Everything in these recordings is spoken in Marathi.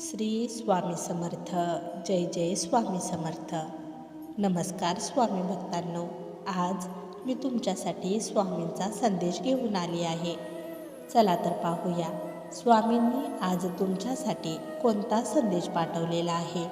श्री स्वामी समर्थ जय जय स्वामी समर्थ. नमस्कार स्वामी भक्तांनो आज मी तुमच्यासाठी स्वामींचा संदेश घेऊन आली आहे. चला तर पाहूया स्वामींनी आज तुमच्यासाठी कोणता संदेश पाठवलेला आहे?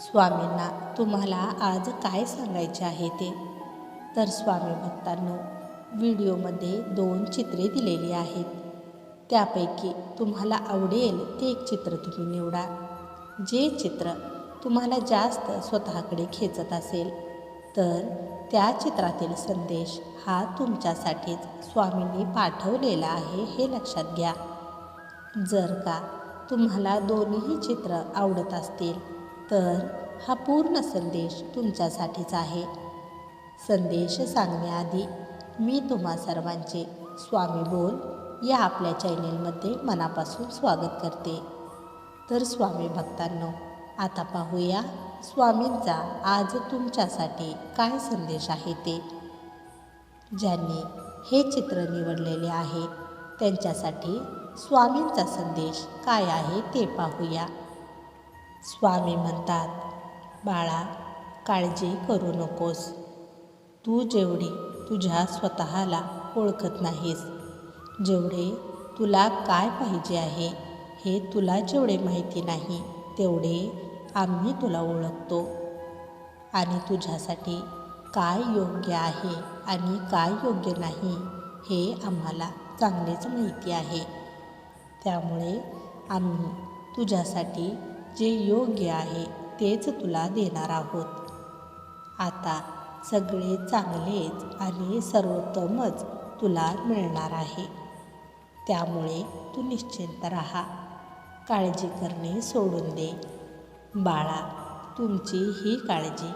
स्वामींना तुम्हाला आज काय सांगायचे आहे ते? तर स्वामी भक्तांनो व्हिडिओमध्ये दोन चित्रे दिलेली आहेत. त्यापैकी तुम्हाला आवडेल ते एक चित्र तुम्ही निवडा. जे चित्र तुम्हाला जास्त स्वतःकडे खेचत असेल तर त्या चित्रातील संदेश हा तुमच्यासाठीच स्वामींनी पाठवलेला आहे हे लक्षात घ्या. जर का तुम्हाला दोन्हीही चित्र आवडत असतील तर हा पूर्ण संदेश तुमच्यासाठीच आहे. संदेश सांगण्याआधी मी तुम्हा सर्वांचे स्वामी बोल या आपल्या चॅनेलमध्ये मनापासून स्वागत करते. तर स्वामी भक्तांनो आता पाहूया स्वामींचा आज तुमच्यासाठी काय संदेश आहे ते. ज्यांनी हे चित्र निवडलेले आहे त्यांच्यासाठी स्वामींचा संदेश काय आहे ते पाहूया. स्वामी म्हणतात बाळा काळजी करू नकोस. तू जेवढी तुझ्या स्वतःला ओळखत नाहीस जेवढे तुला काय पाहिजे आहे हे तुला जेवढे माहिती नाही तेवढे आम्ही तुला ओळखतो. आणि तुझ्यासाठी काय योग्य आहे आणि काय योग्य नाही हे आम्हाला चांगलेच माहिती आहे. त्यामुळे आम्ही तुझ्यासाठी जे योग्य आहे तेच तुला देणार आहोत. आता सगळे चांगलेच आणि सर्वोत्तमच तुला मिळणार आहे. त्यामुळे तू निश्चिंत राहा. काळजी करणे सोडून दे. बाळा तुमची ही काळजी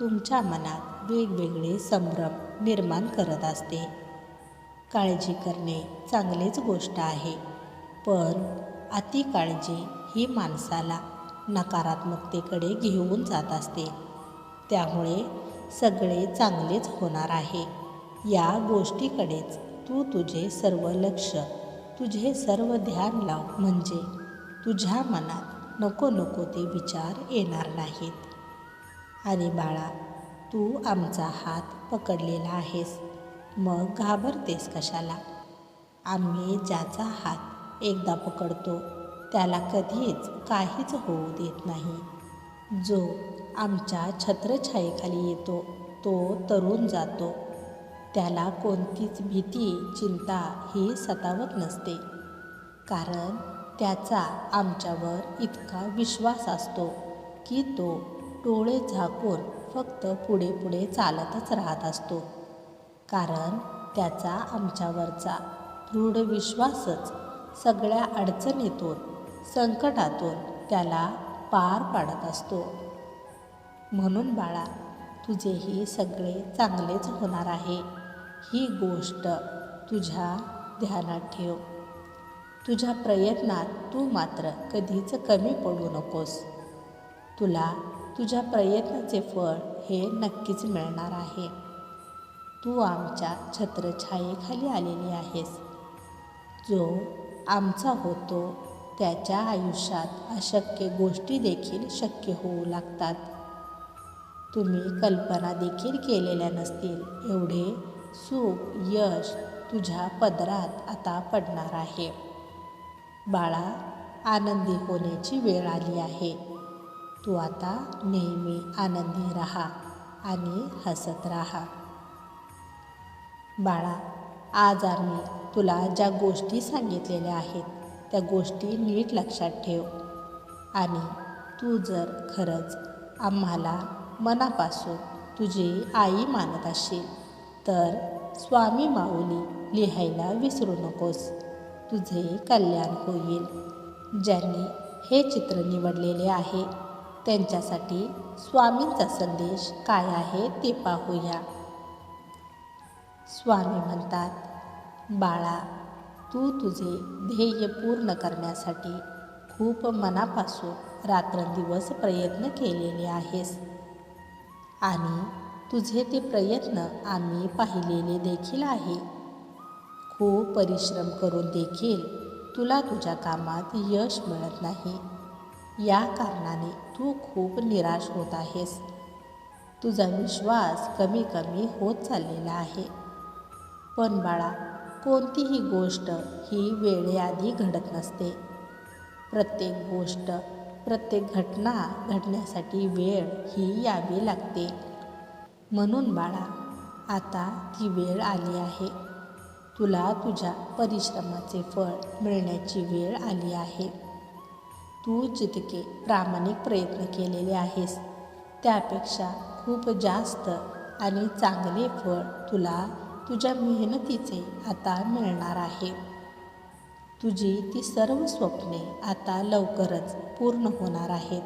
तुमच्या मनात वेगवेगळे संभ्रम निर्माण करत असते. काळजी करणे चांगलीच गोष्ट आहे पण अति काळजी ही माणसाला नकारात्मकतेकडे घेऊन जात असते. त्यामुळे सगळे चांगलेच होणार आहे. या गोष्टीकडेच तू तुझे सर्व लक्ष तुझे सर्व ध्यान लाव. म्हणजे तुझ्या मनात नको नको ते विचार येणार नाहीत. आणि बाळा तू आमचा हात पकडलेला आहेस. मग घाबरतेस कशाला? आम्ही ज्याचा हात एकदा पकडतो त्याला कधीच काहीच होऊ देत नाही. जो आमच्या छत्रछायेखाली येतो तो तरुण जातो. त्याला कोणतीच भीती चिंता ही सतावत नसते. कारण त्याचा आमच्यावर इतका विश्वास असतो की तो डोळे झाकून फक्त पुढे पुढे चालतच राहत असतो. कारण त्याचा आमच्यावरचा दृढ विश्वासच सगळ्या अडचणीतून संकटातून त्याला पार पाडत असतो. म्हणून बाळा तुझेही सगळे चांगलेच होणार आहे. ही गोष्ट तुझ्या ध्यानात ठेव. तुझ्या प्रयत्नात तू मात्र कधीच कमी पडू नकोस. तुला तुझ्या प्रयत्नाचे फळ हे नक्कीच मिळणार आहे. तू आमच्या छत्रछायेखाली आलेली आहेस. जो आमचा होतो त्याच्या आयुष्यात अशक्य गोष्टी देखील शक्य होऊ लागतात. तुम्ही कल्पना देखील केलेल्या नसतील एवढे सुख यश तुझ्या पदरात आता पडणार आहे. बाळा आनंदी होण्याची वेळ आली आहे. तू आता नेहमी आनंदी राहा आणि हसत राहा. बाळा आज आम्ही तुला ज्या गोष्टी सांगितलेल्या आहेत त्या गोष्टी नीट लक्षात ठेव आणि तू जर खरंच आम्हाला मनापासून तुझी आई मानत असेल तर स्वामी माऊली लिहायला विसरू नकोस. तुझे कल्याण होईल. ज्यांनी हे चित्र निवडलेले आहे त्यांच्यासाठी स्वामींचा संदेश काय आहे ते पाहूया. स्वामी म्हणतात बाळा तू तुझे ध्येय पूर्ण करण्यासाठी खूप मनापासून रात्रंदिवस प्रयत्न केलेले आहेस. आणि तुझे ते प्रयत्न आम्ही पाहिलेले देखील आहे. खूप परिश्रम करून देखील तुला तुझ्या कामात यश मिळत नाही. या कारणाने तू खूप निराश होत आहेस. तुझा विश्वास कमी कमी होत चाललेला आहे. पण बाळा कोणतीही गोष्ट ही वेळेआधी घडत नसते. प्रत्येक गोष्ट प्रत्येक घटना घडण्यासाठी वेळ ही यावी लागते. म्हणून बाळा आता ती वेळ आली आहे. तुला तुझ्या परिश्रमाचे फळ मिळण्याची वेळ आली आहे. तू जितके प्रामाणिक प्रयत्न केलेले आहेस त्यापेक्षा खूप जास्त आणि चांगले फळ तुला तुझ्या मेहनतीचे आता मिळणार आहे. तुझी ती सर्व स्वप्ने आता लवकरच पूर्ण होणार आहेत.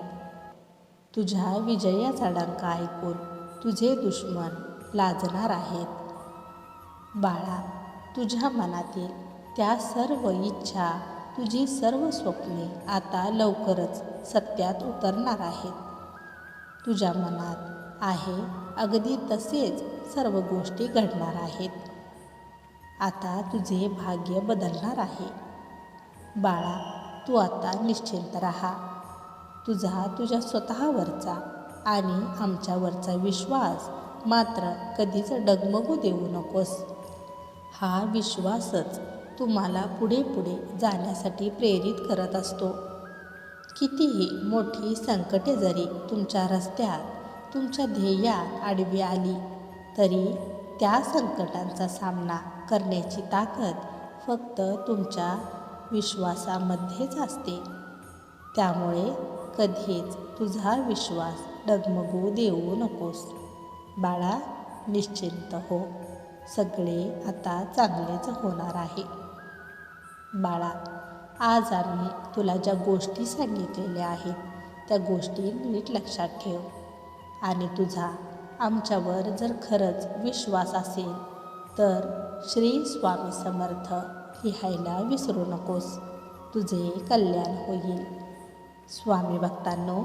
तुझ्या विजयाचा डंका ऐकून तुझे दुश्मन लाजणार आहेत. बाळा तुझ्या मनातील त्या सर्व इच्छा तुझी सर्व स्वप्ने आता लवकरच सत्यात उतरणार आहेत. तुझ्या मनात आहे अगदी तसेच सर्व गोष्टी घडणार आहेत. आता तुझे भाग्य बदलणार आहे. बाळा तू आता निश्चिंत राहा. तुझा तुझ्या स्वतःवरचा आणि आमच्यावरचा विश्वास मात्र कधीच डगमगू देऊ नकोस. हा विश्वासच तुम्हाला पुढे पुढे जाण्यासाठी प्रेरित करत असतो. कितीही मोठी संकटे जरी तुमच्या रस्त्यात तुमच्या ध्येयात आडवी आली तरी त्या संकटांचा सामना करण्याची ताकद फक्त तुमच्या विश्वासामध्येच असते. त्यामुळे कधीच तुझा विश्वास डगमगू देऊ नकोस. बाळा निश्चिंत हो. सगळे आता चांगलेच होणार आहे. बाळा आज आम्ही तुला ज्या गोष्टी सांगितलेल्या आहेत त्या गोष्टी नीट लक्षात ठेव. आणि तुझा आमच्यावर जर खरंच विश्वास असेल तर श्री स्वामी समर्थ लिहायला विसरू नकोस. तुझे कल्याण होईल. स्वामी भक्तांनो